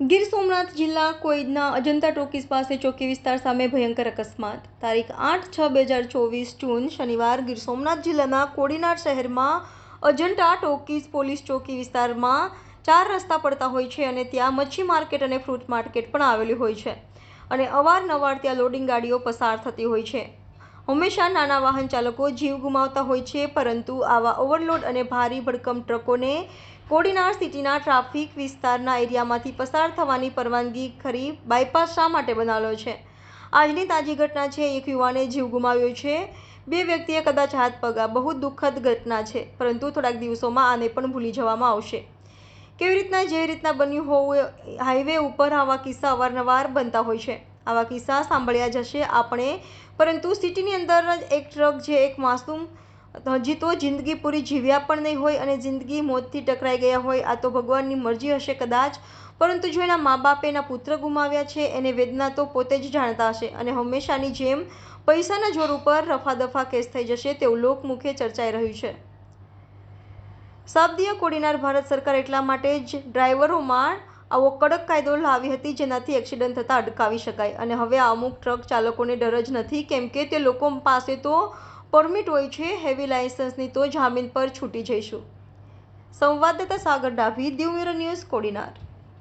ગીર સોમનાથ જિલ્લા કોઈદના અજંતા ટોકીઝ પાસે ચોકી વિસ્તાર સામે ભયંકર અકસ્માત. તારીખ આઠ છ બે હજાર ચોવીસ જૂન શનિવાર ગીર સોમનાથ જિલ્લાના કોડીનાર શહેરમાં અજંટા ટોકીઝ પોલીસ ચોકી વિસ્તારમાં ચાર રસ્તા પડતા હોય છે અને ત્યાં મચ્છી માર્કેટ અને ફ્રૂટ માર્કેટ પણ આવેલી હોય છે અને અવારનવાર ત્યાં લોડિંગ ગાડીઓ પસાર થતી હોય છે. હંમેશા નાના વાહન ચાલકો જીવ ગુમાવતા હોય છે પરંતુ આવા ઓવરલોડ અને ભારી ભડકમ ટ્રકોને કોડીનાર સિટીના ટ્રાફિક વિસ્તારના એરિયામાંથી પસાર થવાની પરવાનગી ખરી બાયપાસ શા માટે બનાવેલો છે? આજની તાજી ઘટના છે, એક યુવાને જીવ ગુમાવ્યો છે. બે વ્યક્તિએ કદાચ હાથ પગા, બહુ દુઃખદ ઘટના છે, પરંતુ થોડાક દિવસોમાં આને પણ ભૂલી જવામાં આવશે. કેવી રીતના, જે રીતના બન્યું હોવું હાઈવે ઉપર આવા કિસ્સા અવારનવાર બનતા હોય છે. આવા કિસ્સા સાંભળ્યા જશે આપણે, પરંતુ સિટીની અંદર જ એક ટ્રક જે એક માસૂમ હજી તો જિંદગી પૂરી જીવ્યા પણ નહીં હોય અને જિંદગી મોતથી ટકરાઈ ગયા હોય, આ તો ભગવાનની મરજી હશે કદાચ. પરંતુ જો એના મા બાપે એના પુત્ર ગુમાવ્યા છે, એને વેદના તો પોતે જ જાણતા હશે અને હંમેશાની જેમ પૈસાના જોર ઉપર રફાદફા કેસ થઈ જશે તેવું લોકમુખે ચર્ચાઈ રહ્યું છે. શાબ્દીય કોડીનાર ભારત સરકાર એટલા માટે જ ડ્રાઈવરોમાં આવો કડક કાયદો લાવી હતી જેનાથી એક્સિડન્ટ થતાં અટકાવી શકાય. અને હવે આ અમુક ટ્રક ચાલકોને ડર જ નથી, કેમ કે તે લોકો પાસે તો પરમિટ હોય છે હેવી લાયસન્સની તો જામીન પર છૂટી જઈશું. સંવાદદાતા સાગર ડાભી દીવ ન્યૂઝ કોડીનાર.